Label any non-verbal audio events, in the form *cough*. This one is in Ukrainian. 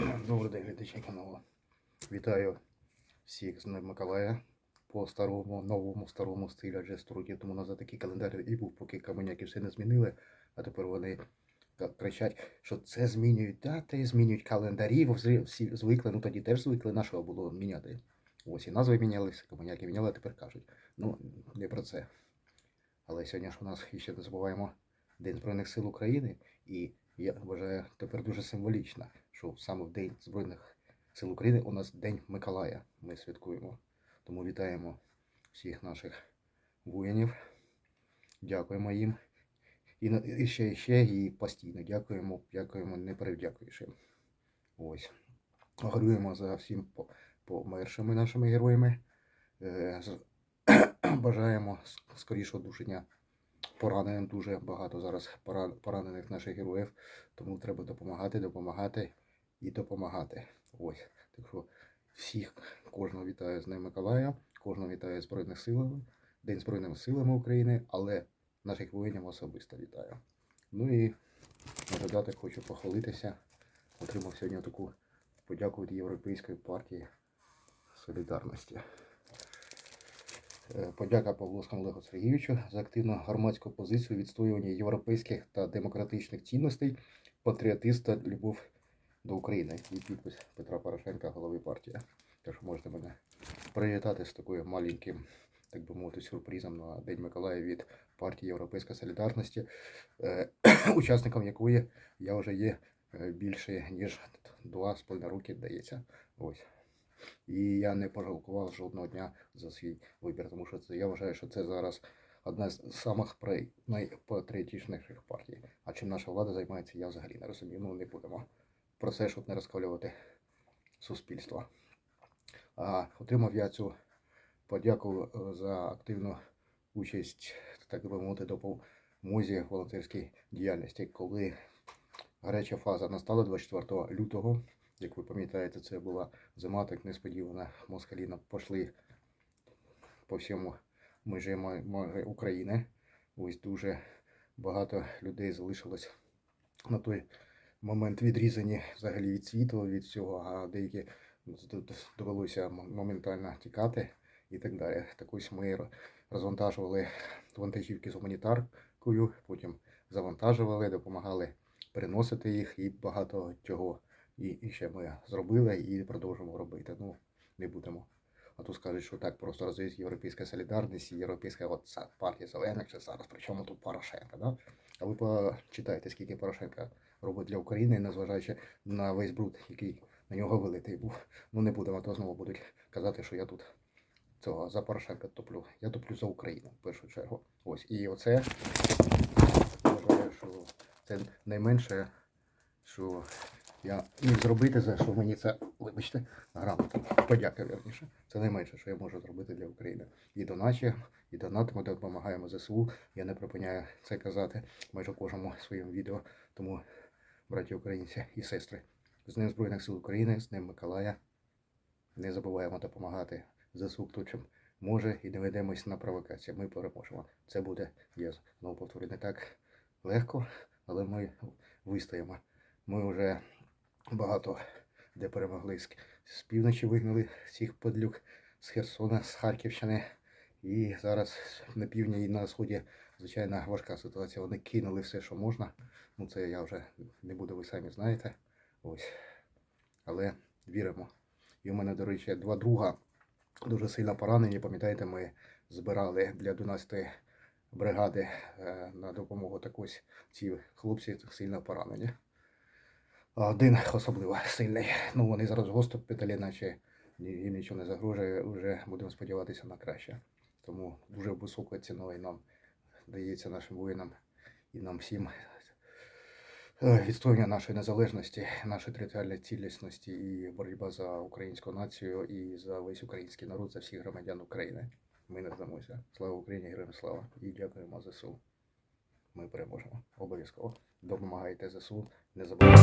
*clears throat* Добрий день, глядачі каналу. Вітаю всіх з Миколая по старому, новому старому стилю, адже 100 років тому назад такий календар і був, поки каменяки все не змінили, а тепер вони кричать, що це змінюють дати, змінюють календарі, всі звикли, ну тоді теж звикли, на що було міняти. Ось і назви мінялися, каменяки міняли, а тепер кажуть. Ну, не про це. Але сьогодні ж у нас ще не забуваємо День Збройних сил України, і я вважаю тепер дуже символічно, що саме в День Збройних сил України у нас День Миколая. Ми святкуємо. Тому вітаємо всіх наших воїнів. Дякуємо їм. І, і ще, і ще, і постійно дякуємо, дякуємо, не передякуєш. Ось. Горюємо за всім по- помершими нашими героями. Е, *coughs* Бажаємо скорішого душення пораненим дуже багато зараз поранених наших героїв, тому треба допомагати, допомагати і допомагати. Ось. Так що всіх, кожного вітаю з Днем Миколая, кожного вітаю Збройних силами, День Збройними силами України, але наших воїнів особисто вітаю. Ну і на додаток хочу похвалитися. Отримав сьогодні таку подяку від Європейської партії Солідарності. Е, Подяка Павловському Олегу Сергійовичу за активну громадську позицію відстоювання європейських та демократичних цінностей, патріотизм та любов до України. І підпис Петра Порошенка, голови партії. Тож можете мене привітати з такою маленьким, так би мовити, сюрпризом на День Миколая від партії Європейської Солідарності, е, *clears throat* учасником якої я вже є е, більше ніж два з половиною роки, здається. Ось. І я не пожалкував жодного дня за свій вибір, тому що це я вважаю, що це зараз одна з самих найпатріотичніших партій. А чим наша влада займається, я взагалі не розумію. Ну не будемо про це, щоб не розколювати суспільство. А отримав я цю подяку е, за активну участь, так би мовити, допомозі волонтерській діяльності, коли гаряча фаза настала 24 лютого. Як ви пам'ятаєте, це була зима, так несподівано москалі нам пішли по всьому межі України. Ось дуже багато людей залишилось на той момент відрізані взагалі від світу, від всього, а деякі довелося моментально тікати і так далі. Так ось ми розвантажували вантажівки з гуманітаркою, потім завантажували, допомагали переносити їх і багато чого. І, і ще ми зробили і продовжимо робити. Ну, не будемо. А тут скажуть, що так просто розвиють європейська солідарність і європейська от партія зелених чи зараз. Причому тут Порошенка, да? А ви почитайте, скільки Порошенка робить для України, незважаючи на весь бруд, який на нього вилитий був. Ну не будемо, а то знову будуть казати, що я тут цього за Порошенка топлю. Я топлю за Україну в першу чергу. Ось. І оце вважаю, що це найменше, що я міг зробити, за що мені це, вибачте, грамота. Подяка, верніше. Це найменше, що я можу зробити для України. І доначе, і донатимо, допомагаємо ЗСУ. Я не припиняю це казати майже кожному своєму відео. Тому, браті українці і сестри, з Днем Збройних сил України, з Днем Миколая. Не забуваємо допомагати ЗСУ, хто чим може, і не ведемось на провокації. Ми переможемо. Це буде, я знову повторю, не так легко, але ми вистоїмо. Ми вже багато де перемогли з, півночі вигнали всіх подлюк з Херсона, з Харківщини. І зараз на півдні і на сході, звичайно, важка ситуація. Вони кинули все, що можна. Ну це я вже не буду, ви самі знаєте. Ось. Але віримо. І у мене, до речі, два друга дуже сильно поранені. Пам'ятаєте, ми збирали для 12-ї бригади е, на допомогу. Так ось ці хлопці сильно поранені. Один *laughs* особливо сильний. Ну, вони зараз в госпіталі, наче їм нічого не загрожує. Вже будемо сподіватися на краще. Тому дуже високою ціною нам дається нашим воїнам і нам всім е, відстоювання нашої незалежності, нашої територіальної цілісності і боротьба за українську націю і за весь український народ, за всіх громадян України. Ми не здамося. Слава Україні, героям слава! І дякуємо ЗСУ. Ми переможемо. Обов'язково. Допомагайте ЗСУ. Не забувайте.